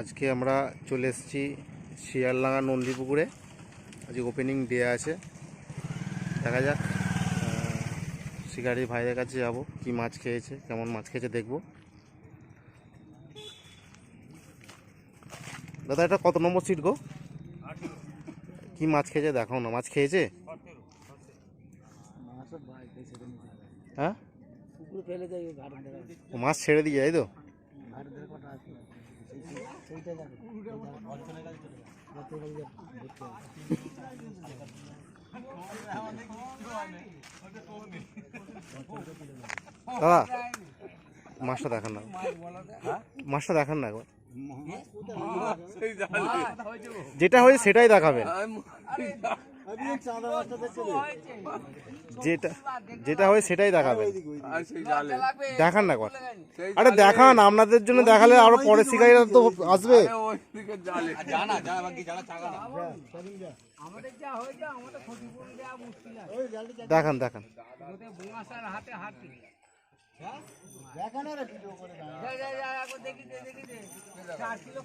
আজকে আমরা চলে এসেছি শিয়ালডাঙ্গা নন্দীপুকুরে। আজকে ওপেনিং ডে আছে। দেখা যাক শিকারি ভাইদের কাছে যাব কি মাছ খেয়েছে কেমন মাছ খেয়েছে দেখব। দাদা এটা কত নম্বর সিট গো? কি মাছ খেয়েছে দেখাও না মাছ খেয়েছে? হ্যাঁ? মাছ ছেড়ে দিয়ে যায় তো ঘাটের ধারে কটা আছে সেই- সেইটা অর্চনের কাছে চলে যাও অর্চনের কাছে যা ধরতে হবে। দাদা মাছটা দেখান না। মাছটা দেখান না একবার। যেটা হয়েছে সেটাই দেখাবেন। যেটা যেটা হয় সেটাই দেখাবেন। দেখান না একবার। আরে দেখান আপনাদের জন্য দেখালে আরও পরে শিকারীরা তো আসবে। দেখান দেখান। ওদের বোনাসার হাতে হাতে যা, যা, যা, একবার দেখি দেখি চার কিলো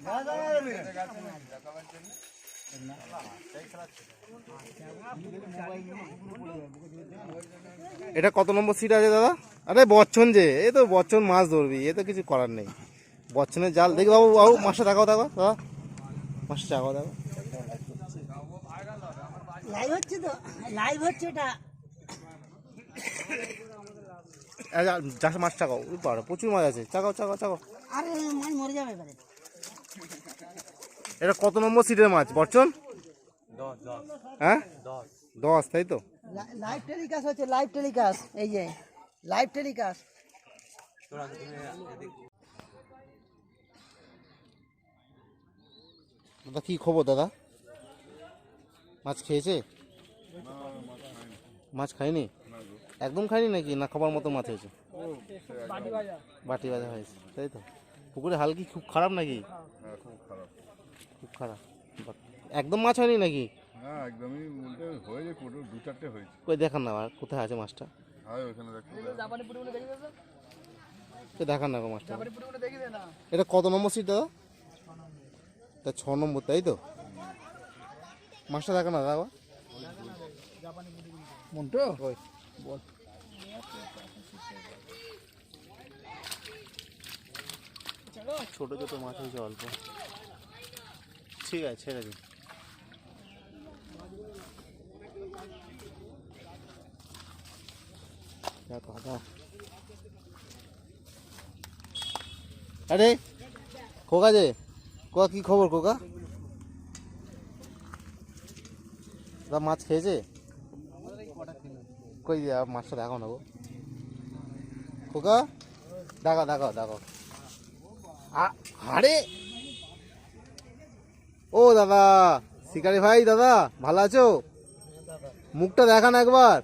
এটা কত নম্বর সিট আছে দাদা? আরে বচ্চন যে এ তো বচ্চন মাছ ধরবি এ তো কিছু করার নেই। বচ্চনের জাল দেখি বাবু বাবু মাছটা দেখাও দেখো দাদা। মাছটা দেখাও দেখো লাইভ হচ্ছে তো লাইভ হচ্ছে এটা। এই যা- যা মাছ চাকাও প্রচুর মাছ আছে। চাকাও চাকাও চাকাও। আরে মাছ মরে যাবে এবারে। এটা কত নম্বর সিটের মাছ বচ্চন হ্যাঁ? দশ তাই তো? লাইভ টেলিকাস্ট হচ্ছে লাইভ টেলিকাস্ট এই যে লাইভ টেলিকাস্ট। দাদা কি খবর দাদা? মাছ খেয়েছে? মাছ খায়নি? একদম খায়নি নাকি? না খাবার মতো মাছ হয়েছে? বাটি বাজা হয়েছে তাই তো? পুকুরে হাল কি খুব খারাপ নাকি? খুব খারাপ। একদম মাছ হয়নি নাকি? না একদমই বলতে হয়েছে কোটো দু চারটে হয়েছে। কই দেখান না আর কোথায় আছে মাছটা? হয় ওখানে দেখান না গো মাছটা। এটা কত নম্বর সিট দাদা? তা ছ নম্বর তাই তো? মাছটা দেখা না দাদা মন্টু? ওই ছোট ছোট মাছ হয়েছে অল্প। ঠিক আছে, ছেড়ে দিন। আরে, খোকা যে কোকা কি খবর কোকা দা মাছ খেয়েছে? কই দিয়া মাছটা দেখো না গো। খোকা দেখো দেখো দেখো আরে ও দাদা, শিকারি ভাই, দাদা, ভালো আছো? মুখটা দেখান একবার।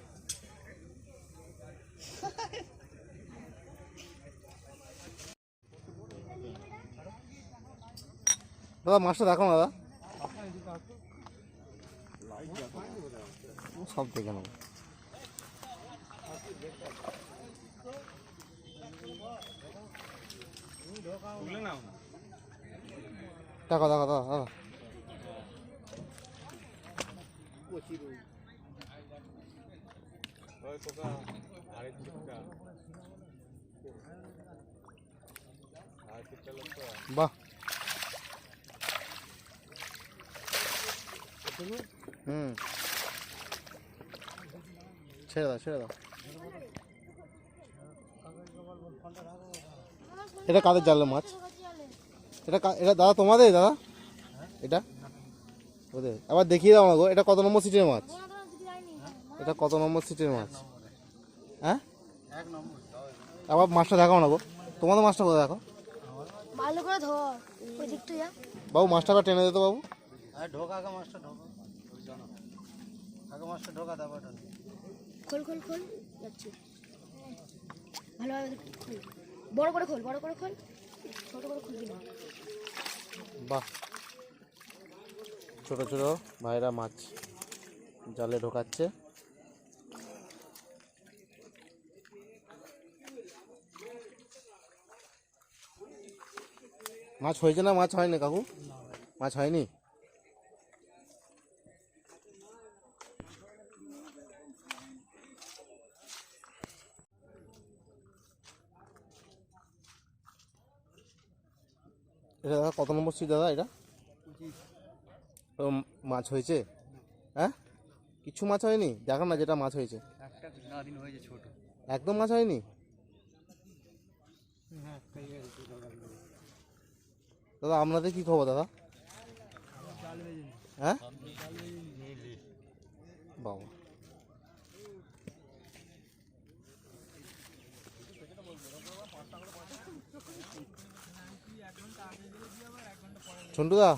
দাদা, মাছটা দেখো দাদা। সব দেখে নেব। দেখো দেখো বাহ। হুম। ছেড়ে দাও ছেড়ে দাও। এটা কাদের জালের মাছ? এটা এটা দাদা তোমাদের দাদা? এটা? ওদের। আবার দেখিয়ে দাও না গো এটা কত নম্বর সিটের মাছ? এটা কত নম্বর সিটের মাছ? হ্যাঁ? আবার মাছটা দেখাও না গো। তোমাদের মাছটা কোথায় দেখো? ভালো করে ধর ওই দিকটা যা। বাবু মাছটা আবার টেনে দিত বাবু। আর ঢোকা আগে মাছটা ঢোকা। আগে মাছটা ঢোকা ঢোকা। খোল খোল খোল। যাচ্ছি। ভালোভাবে খোল বড় করে খোল বড় করে খোল। ছোট করে খুলবি না। বাহ। ছোট ছোট ভাইরা মাছ জালে ঢোকাচ্ছে। মাছ হয়েছে না মাছ হয়নি কাকু? মাছ হয়নি? এটা দাদা, কত নম্বর সিট দাদা এটা? মাছ হয়েছে? হ্যাঁ? কিছু মাছ হয়নি? দেখো না যেটা মাছ হয়েছে। একদম মাছ হয়নি? হ্যাঁ দাদা আপনাদের কি খবর দাদা? হ্যাঁ? বাবা। ঝন্টু দা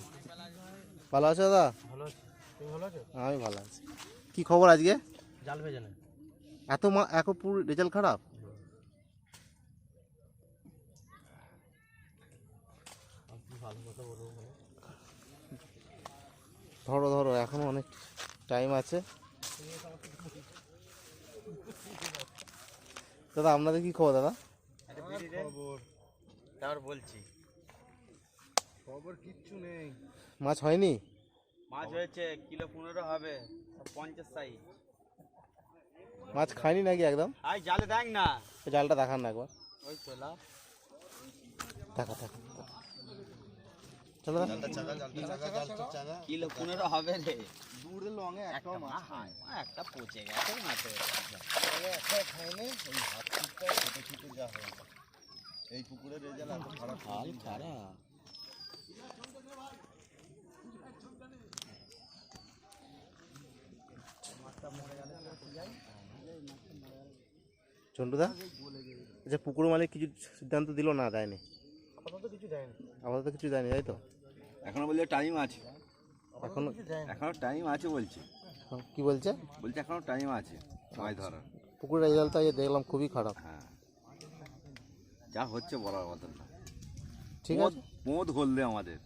ভালো আছো দাদা? ভালো আছে। তুমি ভালো আছো? আমি ভালো আছি। কি খবর আজকে? জাল ভেজে না এত মা এত পুরো রেজাল্ট খারাপ? ভালো কথা বলব বলো। ধরো ধরো এখনও অনেক টাইম আছে। দাদা আপনাদের কি খবর দাদা? খবর। তার বলছি। খবর কিচ্ছু নেই। মাছ হয়নি? মাছ হয়েছে কিলো পনেরো হবে পঞ্চাশ সাইজ মাছ খায়নি নাকি একদম? আই জালে দেখ না। জালটা দেখান না একবার। ওই তোলা দেখা দেখা চলো কিলো পনেরো হবে রে। দূরে লঙে একটা মাছ হয় একটা পচে গেছে মাছে এই পুকুরের রেজাল্ট এত খারাপ হাল খারাপ ঝন্টুদা আচ্ছা পুকুর মালিক কিছু সিদ্ধান্ত দিল না দেয়নি? আপাতত কিছু দেয়নি। আপাতত কিছু দেয়নি তাই তো? এখনও বলছে টাইম আছে। এখন এখনও টাইম আছে বলছে। কি বলছে? বলছে এখনও টাইম আছে মাছ ধরার। পুকুরের রেজাল্টটা এই দেখলাম খুবই খারাপ। হ্যাঁ। যা হচ্ছে বলার মতন না। ঠিক আছে। পোঁত হললে আমাদের।